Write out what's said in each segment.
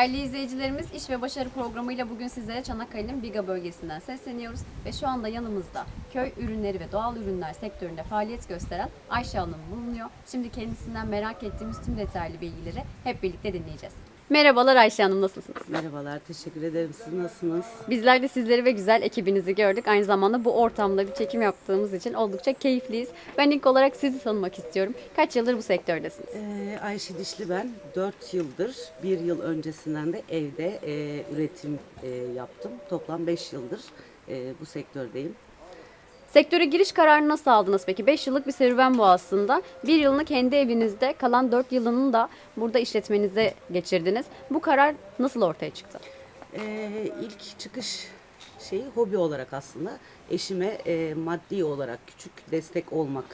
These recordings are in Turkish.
Değerli izleyicilerimiz İş ve Başarı programıyla bugün sizlere Çanakkale'nin Biga bölgesinden sesleniyoruz. Ve şu anda yanımızda köy ürünleri ve doğal ürünler sektöründe faaliyet gösteren Ayşe Hanım bulunuyor. Şimdi kendisinden merak ettiğimiz tüm detaylı bilgileri hep birlikte dinleyeceğiz. Merhabalar Ayşe Hanım nasılsınız? Merhabalar, teşekkür ederim. Siz nasılsınız? Bizler de sizleri ve güzel ekibinizi gördük. Aynı zamanda bu ortamda bir çekim yaptığımız için oldukça keyifliyiz. Ben ilk olarak sizi tanımak istiyorum. Kaç yıldır bu sektördesiniz? Ee, Ayşe Dişli ben. 4 yıldır, bir yıl öncesinden de evde e, üretim e, yaptım. Toplam 5 yıldır e, bu sektördeyim. Sektöre giriş kararını nasıl aldınız peki? 5 yıllık bir serüven bu aslında. Bir yılını kendi evinizde, kalan 4 yılını da burada işletmenizde geçirdiniz. Bu karar nasıl ortaya çıktı? Ee, ilk çıkış şeyi hobi olarak aslında eşime e, maddi olarak küçük destek olmak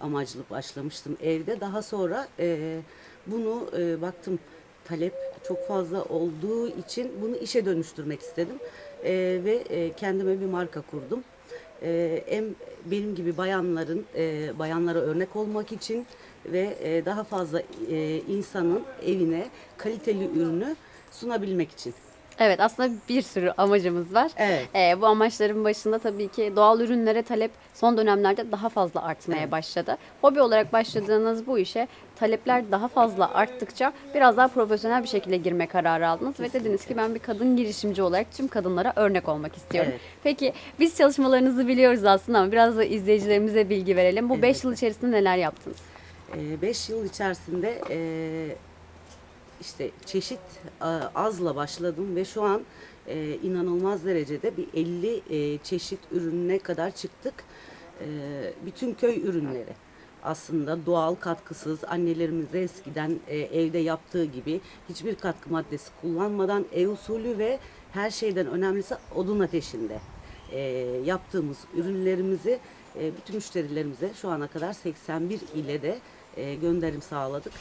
amaçlı başlamıştım evde. Daha sonra e, bunu e, baktım talep çok fazla olduğu için bunu işe dönüştürmek istedim E, ve e, kendime bir marka kurdum. E, hem benim gibi bayanların e, bayanlara örnek olmak için ve e, daha fazla e, insanın evine kaliteli ürünü sunabilmek için. Evet aslında bir sürü amacımız var. Evet. Ee, bu amaçların başında tabii ki doğal ürünlere talep son dönemlerde daha fazla artmaya Evet. başladı. Hobi olarak başladığınız bu işe talepler daha fazla arttıkça biraz daha profesyonel bir şekilde girme kararı aldınız ve dediniz ki ben bir kadın girişimci olarak tüm kadınlara örnek olmak istiyorum. Evet. Peki biz çalışmalarınızı biliyoruz aslında ama biraz da izleyicilerimize bilgi verelim. Bu 5 Elbette. yıl içerisinde neler yaptınız? 5 yıl içerisinde e, işte çeşit e, azla başladım ve şu an e, inanılmaz derecede bir 50 e, çeşit ürününe kadar çıktık. Bütün köy ürünleri aslında doğal katkısız annelerimiz eskiden evde yaptığı gibi hiçbir katkı maddesi kullanmadan ev usulü ve her şeyden önemlisi odun ateşinde yaptığımız ürünlerimizi bütün müşterilerimize şu ana kadar 81 ile de gönderim sağladık.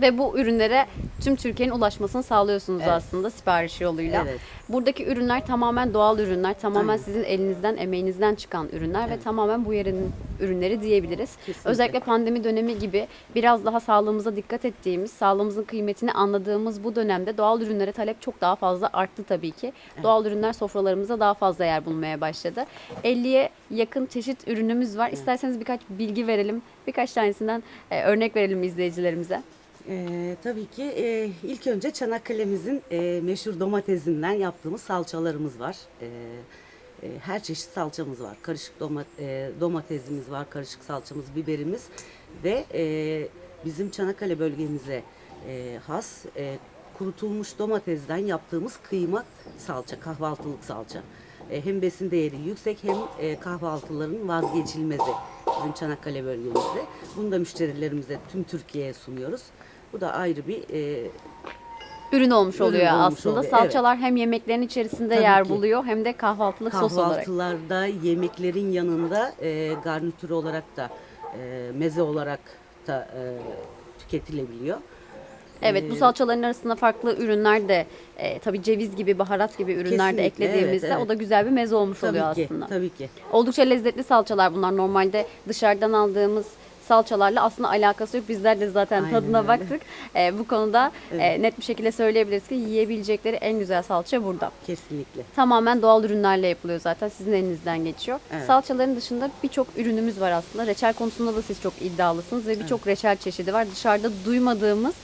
Ve bu ürünlere tüm Türkiye'nin ulaşmasını sağlıyorsunuz Evet. aslında sipariş yoluyla. Evet. Buradaki ürünler tamamen doğal ürünler, tamamen Aynen. sizin elinizden, emeğinizden çıkan ürünler ve Evet. tamamen bu yerin ürünleri diyebiliriz. Kesinlikle. Özellikle pandemi dönemi gibi biraz daha sağlığımıza dikkat ettiğimiz, sağlığımızın kıymetini anladığımız bu dönemde doğal ürünlere talep çok daha fazla arttı tabii ki. Doğal ürünler sofralarımızda daha fazla yer bulmaya başladı. 50'ye yakın çeşit ürünümüz var. İsterseniz birkaç bilgi verelim, birkaç tanesinden e, örnek verelim izleyicilerimize. E, tabii ki e, ilk önce Çanakkale'mizin e, meşhur domatesinden yaptığımız salçalarımız var. E, e, her çeşit salçamız var. Karışık doma- e, domatesimiz var, karışık salçamız, biberimiz ve e, bizim Çanakkale bölgemize e, has e, kurutulmuş domatesden yaptığımız kıyma salça, kahvaltılık salça. E, hem besin değeri yüksek hem e, kahvaltıların vazgeçilmezi bizim Çanakkale bölgemizde. Bunu da müşterilerimize tüm Türkiye'ye sunuyoruz. Bu da ayrı bir e, ürün olmuş Ürün oluyor olmuş aslında. oluyor, Salçalar hem yemeklerin içerisinde Tabii yer ki. buluyor hem de kahvaltılık sos olarak. kahvaltılarda, yemeklerin yanında e, garnitür olarak da e, meze olarak da e, tüketilebiliyor. Evet bu Ee, salçaların arasında farklı ürünler de e, tabii ceviz gibi, baharat gibi ürünler de eklediğimizde evet, o evet. da güzel bir meze olmuş oluyor Tabii ki, aslında. tabii ki. Oldukça lezzetli salçalar bunlar. Normalde dışarıdan aldığımız salçalarla aslında alakası yok. Bizler de zaten Aynen tadına öyle. baktık. E, bu konuda e, Evet. net bir şekilde söyleyebiliriz ki yiyebilecekleri en güzel salça burada. Kesinlikle. Tamamen doğal ürünlerle yapılıyor zaten. Sizin elinizden geçiyor. Evet. Salçaların dışında birçok ürünümüz var aslında. Reçel konusunda da siz çok iddialısınız ve birçok reçel çeşidi var. Dışarıda duymadığımız,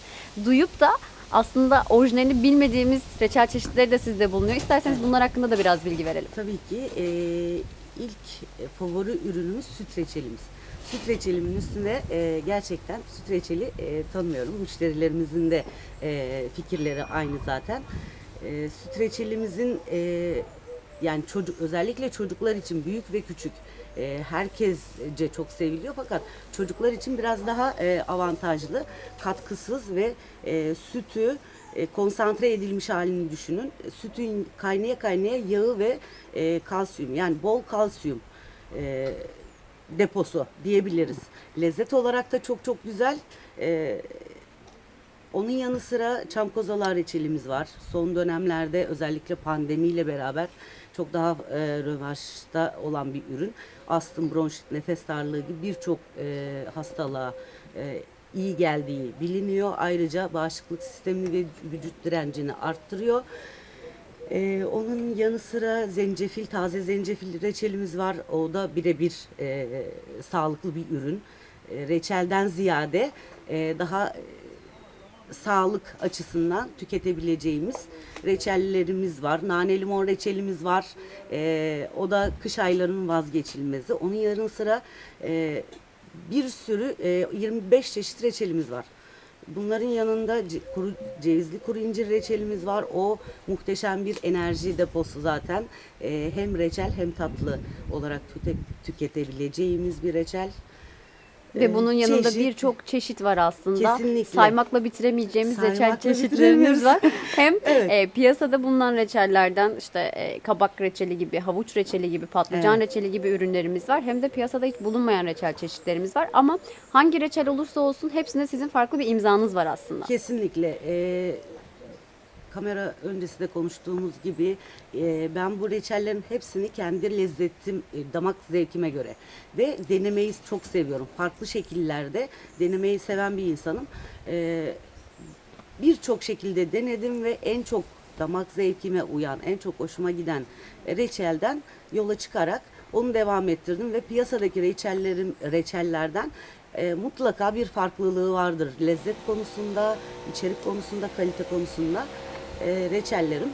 duyup da aslında orijinalini bilmediğimiz reçel çeşitleri de sizde bulunuyor. İsterseniz bunlar hakkında da biraz bilgi verelim. Tabii ki e, ilk e, favori ürünümüz süt reçelimiz. Süt reçelimin üstünde e, gerçekten süt reçeli e, tanımıyorum. Müşterilerimizin de e, fikirleri aynı zaten. E, süt reçelimizin e, yani çocuk özellikle çocuklar için büyük ve küçük e, herkesce çok seviliyor fakat çocuklar için biraz daha e, avantajlı katkısız ve e, sütü e, konsantre edilmiş halini düşünün. Sütün kaynaya kaynaya yağı ve e, kalsiyum yani bol kalsiyum e, deposu diyebiliriz. Lezzet olarak da çok çok güzel. E, onun yanı sıra çam kozalar reçelimiz var. Son dönemlerde özellikle pandemiyle beraber çok daha e, rövaşta olan bir ürün. Astım, bronşit, nefes darlığı gibi birçok e, hastalığa e, iyi geldiği biliniyor. Ayrıca bağışıklık sistemi ve vücut direncini arttırıyor. Ee, onun yanı sıra zencefil, taze zencefil reçelimiz var. O da birebir e, sağlıklı bir ürün. E, reçelden ziyade e, daha e, sağlık açısından tüketebileceğimiz reçellerimiz var. Nane limon reçelimiz var. E, o da kış aylarının vazgeçilmezi. Onun yanı sıra e, bir sürü e, 25 çeşit reçelimiz var. Bunların yanında kuru, cevizli kuru incir reçelimiz var. O muhteşem bir enerji deposu zaten. E, hem reçel hem tatlı olarak tüke- tüketebileceğimiz bir reçel. Ve E, bunun yanında çeşit- birçok çeşit var aslında. Kesinlikle. Saymakla bitiremeyeceğimiz reçel Saymakla çeşitlerimiz bitiremiyoruz. var. Hem Evet. e, piyasada bulunan reçellerden işte e, kabak reçeli gibi, havuç reçeli gibi, patlıcan Evet. reçeli gibi ürünlerimiz var. Hem de piyasada hiç bulunmayan reçel çeşitlerimiz var. Ama hangi reçel olursa olsun hepsinde sizin farklı bir imzanız var aslında. Kesinlikle. Ee, kamera öncesi de konuştuğumuz gibi e, ben bu reçellerin hepsini kendi lezzetim, e, damak zevkime göre ve denemeyi çok seviyorum. Farklı şekillerde denemeyi seven bir insanım. Ee, Birçok şekilde denedim ve en çok damak zevkime uyan, en çok hoşuma giden reçelden yola çıkarak onu devam ettirdim ve piyasadaki reçellerim reçellerden e, mutlaka bir farklılığı vardır. Lezzet konusunda, içerik konusunda, kalite konusunda e, reçellerim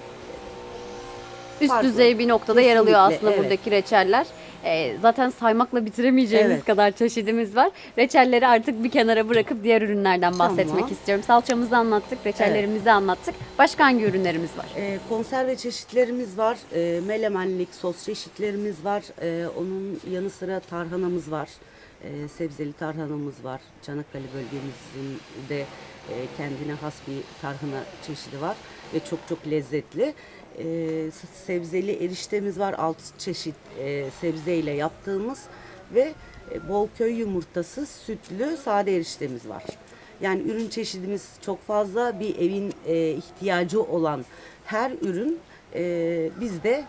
Üst farklı. düzey bir noktada yer alıyor Kesinlikle, aslında evet. buradaki reçeller. E, zaten saymakla bitiremeyeceğimiz Evet. kadar çeşidimiz var. Reçelleri artık bir kenara bırakıp diğer ürünlerden bahsetmek Tamam. istiyorum. Salçamızı anlattık, reçellerimizi anlattık. Başka hangi ürünlerimiz var? E, konserve çeşitlerimiz var. E, melemenlik sos çeşitlerimiz var. E, onun yanı sıra tarhanamız var. E, sebzeli tarhanamız var. Çanakkale bölgemizin de e, kendine has bir tarhana çeşidi var ve çok çok lezzetli. E, sebzeli eriştemiz var. Alt çeşit e, sebzeyle yaptığımız ve e, bol köy yumurtası, sütlü sade eriştemiz var. Yani ürün çeşidimiz çok fazla. Bir evin e, ihtiyacı olan her ürün e, bizde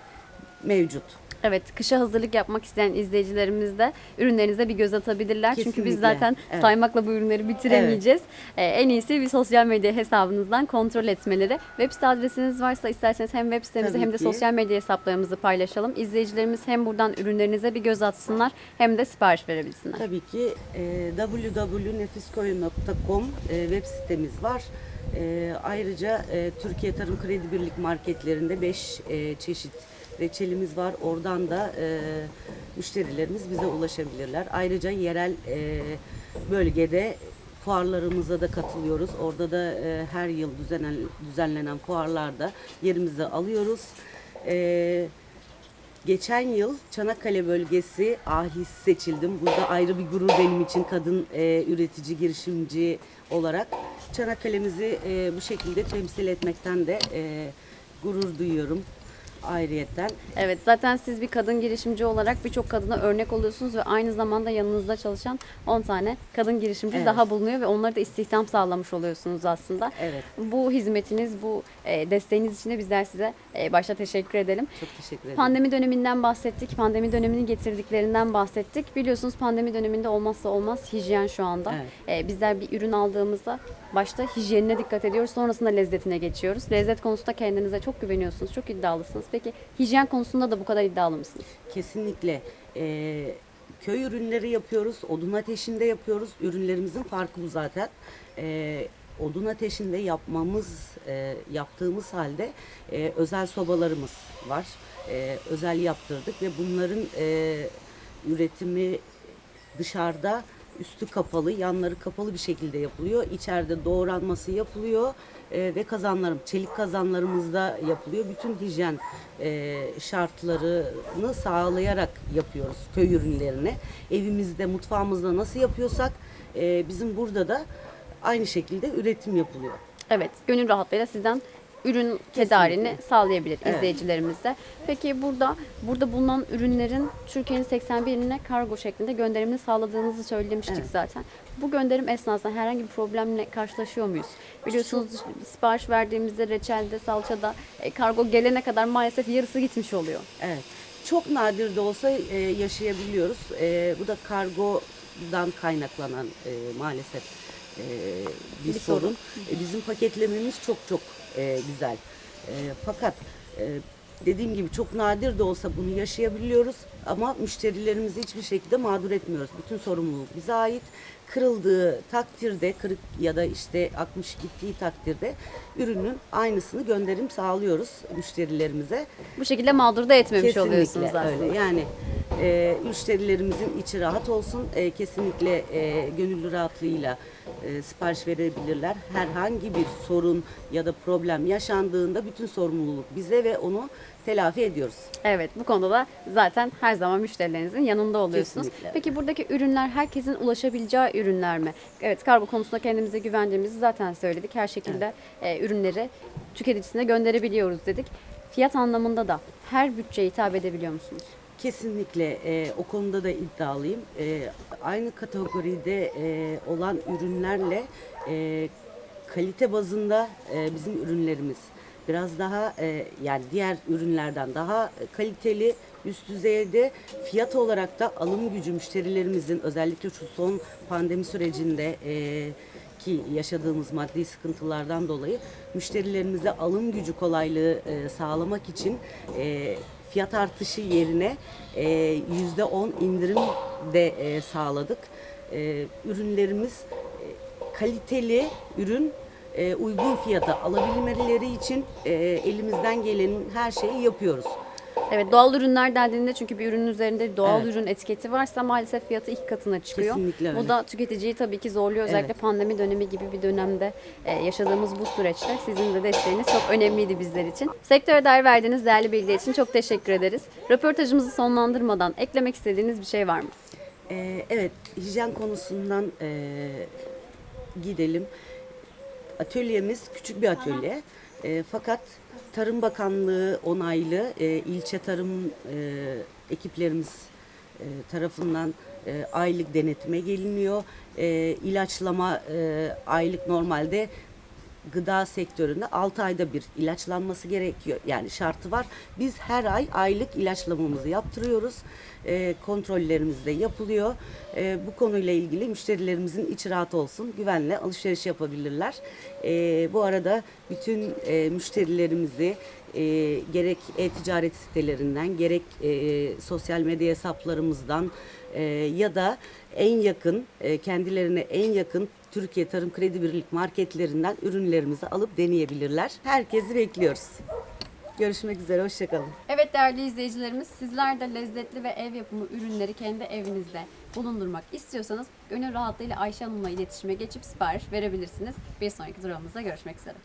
mevcut. Evet, kışa hazırlık yapmak isteyen izleyicilerimiz de ürünlerinize bir göz atabilirler. Çünkü biz Kesinlikle, zaten evet. saymakla bu ürünleri bitiremeyeceğiz. Ee, en iyisi bir sosyal medya hesabınızdan kontrol etmeleri. Web site adresiniz varsa isterseniz hem web sitemizi Tabii hem de ki. sosyal medya hesaplarımızı paylaşalım. İzleyicilerimiz hem buradan ürünlerinize bir göz atsınlar hem de sipariş verebilsinler. Tabii ki e, www.nefiskoyu.com e, web sitemiz var. E, ayrıca e, Türkiye Tarım Kredi Birlik marketlerinde 5 çeşit reçelimiz var. Oradan da e, müşterilerimiz bize ulaşabilirler. Ayrıca yerel e, bölgede fuarlarımıza da katılıyoruz. Orada da e, her yıl düzenlen, düzenlenen fuarlarda yerimizi alıyoruz. E, Geçen yıl Çanakkale bölgesi ahis seçildim. Burada ayrı bir gurur benim için kadın e, üretici, girişimci olarak. Çanakkale'mizi e, bu şekilde temsil etmekten de e, gurur duyuyorum ayrıyetten. Evet zaten siz bir kadın girişimci olarak birçok kadına örnek oluyorsunuz ve aynı zamanda yanınızda çalışan 10 tane kadın girişimci Evet. daha bulunuyor ve onlara da istihdam sağlamış oluyorsunuz aslında. Evet. Bu hizmetiniz, bu e, desteğiniz için de bizler size e, başta teşekkür edelim. Çok teşekkür ederim. Pandemi döneminden bahsettik, pandemi döneminin getirdiklerinden bahsettik. Biliyorsunuz pandemi döneminde olmazsa olmaz hijyen şu anda. Evet. E, bizler bir ürün aldığımızda başta hijyenine dikkat ediyoruz, sonrasında lezzetine geçiyoruz. Lezzet konusunda kendinize çok güveniyorsunuz, çok iddialısınız. Peki hijyen konusunda da bu kadar iddialı mısınız? Kesinlikle. Ee, köy ürünleri yapıyoruz, odun ateşinde yapıyoruz. Ürünlerimizin farkı bu zaten. Ee, odun ateşinde yapmamız, e, yaptığımız halde e, özel sobalarımız var. E, özel yaptırdık ve bunların e, üretimi dışarıda üstü kapalı, yanları kapalı bir şekilde yapılıyor. İçeride doğranması yapılıyor e, ve kazanlarım, çelik kazanlarımızda yapılıyor. Bütün hijyen e, şartlarını sağlayarak yapıyoruz köy ürünlerini. Evimizde, mutfağımızda nasıl yapıyorsak e, bizim burada da aynı şekilde üretim yapılıyor. Evet, gönül rahatlığıyla sizden ürün tedarini sağlayabilir Evet. izleyicilerimiz de. Peki burada burada bulunan ürünlerin Türkiye'nin 81 iline kargo şeklinde gönderimini sağladığınızı söylemiştik Evet. zaten. Bu gönderim esnasında herhangi bir problemle karşılaşıyor muyuz? Biliyorsunuz sipariş verdiğimizde reçelde, salçada e, kargo gelene kadar maalesef yarısı gitmiş oluyor. Evet. Çok nadir de olsa e, yaşayabiliyoruz. E, bu da kargodan kaynaklanan e, maalesef e, bir, Bir sorun. sorun. E, bizim paketlememiz çok çok e, güzel. E, fakat e, dediğim gibi çok nadir de olsa bunu yaşayabiliyoruz ama müşterilerimizi hiçbir şekilde mağdur etmiyoruz. Bütün sorumluluk bize ait. Kırıldığı takdirde, kırık ya da işte akmış gittiği takdirde ürünün aynısını gönderim sağlıyoruz müşterilerimize. Bu şekilde mağdur da etmemiş oluyorsunuz Kesinlikle aslında. öyle. Yani e, müşterilerimizin içi rahat olsun. E, kesinlikle e, gönüllü rahatlığıyla e, sipariş verebilirler. Herhangi bir sorun ya da problem yaşandığında bütün sorumluluk bize ve onu telafi ediyoruz. Evet bu konuda da zaten her zaman müşterilerinizin yanında oluyorsunuz. Kesinlikle. Peki buradaki ürünler herkesin ulaşabileceği ürünler mi? Evet kargo konusunda kendimize güvendiğimizi zaten söyledik. Her şekilde e, ürünleri tüketicisine gönderebiliyoruz dedik. Fiyat anlamında da her bütçeye hitap edebiliyor musunuz? Kesinlikle e, o konuda da iddialıyım. E, aynı kategoride e, olan ürünlerle e, kalite bazında e, bizim ürünlerimiz biraz daha e, yani diğer ürünlerden daha kaliteli, üst düzeyde fiyat olarak da alım gücü müşterilerimizin özellikle şu son pandemi sürecinde e, ki yaşadığımız maddi sıkıntılardan dolayı müşterilerimize alım gücü kolaylığı e, sağlamak için e, fiyat artışı yerine e, yüzde on indirim de e, sağladık. E, ürünlerimiz kaliteli ürün uygun fiyata alabilmeleri için elimizden gelenin her şeyi yapıyoruz. Evet doğal ürünler dendiğinde çünkü bir ürünün üzerinde doğal Evet. ürün etiketi varsa maalesef fiyatı iki katına çıkıyor. Kesinlikle öyle. Bu da tüketiciyi tabii ki zorluyor. Özellikle Evet. pandemi dönemi gibi bir dönemde e, yaşadığımız bu süreçte sizin de desteğiniz çok önemliydi bizler için. Sektöre dair verdiğiniz değerli bilgi için çok teşekkür ederiz. Röportajımızı sonlandırmadan eklemek istediğiniz bir şey var mı? Ee, evet, hijyen konusundan e, gidelim. Atölyemiz küçük bir atölye. E, fakat Tarım Bakanlığı onaylı e, ilçe tarım e, ekiplerimiz e, tarafından e, aylık denetime geliniyor. E, ilaçlama e, aylık normalde gıda sektöründe 6 ayda bir ilaçlanması gerekiyor. Yani şartı var. Biz her ay aylık ilaçlamamızı yaptırıyoruz. E, kontrollerimiz de yapılıyor. E, bu konuyla ilgili müşterilerimizin içi rahat olsun. Güvenle alışveriş yapabilirler. E, bu arada bütün e, müşterilerimizi e, gerek e-ticaret sitelerinden gerek e, sosyal medya hesaplarımızdan e, ya da en yakın e, kendilerine en yakın Türkiye Tarım Kredi Birlik marketlerinden ürünlerimizi alıp deneyebilirler. Herkesi bekliyoruz. Görüşmek üzere, hoşçakalın. Evet değerli izleyicilerimiz sizler de lezzetli ve ev yapımı ürünleri kendi evinizde bulundurmak istiyorsanız gönül rahatlığıyla Ayşe Hanım'la iletişime geçip sipariş verebilirsiniz. Bir sonraki durağımızda görüşmek üzere.